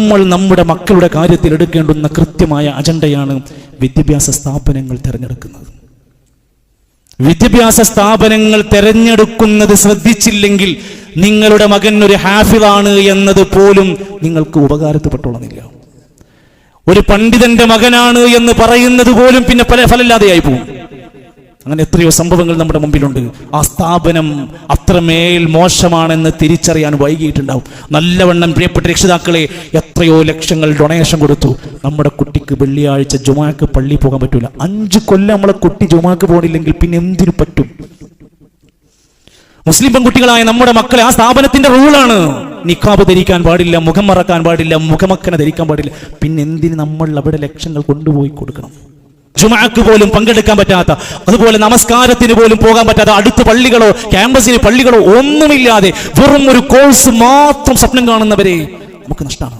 നമ്മൾ നമ്മുടെ മക്കളുടെ കാര്യത്തിൽ എടുക്കേണ്ടുന്ന കൃത്യമായ അജണ്ടയാണ് വിദ്യാഭ്യാസ സ്ഥാപനങ്ങൾ തിരഞ്ഞെടുക്കുന്നത്. വിദ്യാഭ്യാസ സ്ഥാപനങ്ങൾ തിരഞ്ഞെടുക്കുന്നത് ശ്രദ്ധിച്ചില്ലെങ്കിൽ നിങ്ങളുടെ മകൻ ഒരു ഹാഫിളാണ് എന്നത് പോലും നിങ്ങൾക്ക് ഉപകാരത്തിൽപ്പെട്ടുള്ളന്നില്ല ഒരു പണ്ഡിതന്റെ മകനാണ് എന്ന് പറയുന്നത് പോലും പിന്നെ പല ഫലമില്ലാതെയായി പോകും. അങ്ങനെ എത്രയോ സംഭവങ്ങൾ നമ്മുടെ മുമ്പിലുണ്ട്. ആ സ്ഥാപനം അത്രമേൽ മോശമാണെന്ന് തിരിച്ചറിയാൻ വൈകിയിട്ടുണ്ടാവും. നല്ലവണ്ണം പ്രിയപ്പെട്ട രക്ഷിതാക്കളെ എത്രയോ ലക്ഷങ്ങൾ ഡൊണേഷൻ കൊടുത്തു. നമ്മുടെ കുട്ടിക്ക് വെള്ളിയാഴ്ച ജുമാക്ക് പള്ളി പോകാൻ പറ്റൂല. അഞ്ച് കൊല്ലം നമ്മളെ കുട്ടി ജുമാക്ക് പോകണില്ലെങ്കിൽ പിന്നെ എന്തിനു പറ്റും? മുസ്ലിം പെൺകുട്ടികളായ നമ്മുടെ മക്കളെ ആ സ്ഥാപനത്തിന്റെ റൂളാണ്. നിക്കാബ് ധരിക്കാൻ പാടില്ല മുഖം മറക്കാൻ പാടില്ല മുഖമക്കനെ ധരിക്കാൻ പാടില്ല. പിന്നെ എന്തിന് നമ്മൾ അവിടെ ലക്ഷങ്ങൾ കൊണ്ടുപോയി കൊടുക്കണം? ജുമാക്ക് പോലും പങ്കെടുക്കാൻ പറ്റാത്ത അതുപോലെ നമസ്കാരത്തിന് പോലും പോകാൻ പറ്റാത്ത അടുത്ത പള്ളികളോ ക്യാമ്പസിന് പള്ളികളോ ഒന്നുമില്ലാതെ വെറും ഒരു കോഴ്സ് മാത്രം സ്വപ്നം കാണുന്നവരെ നമുക്ക് നഷ്ടമാണ്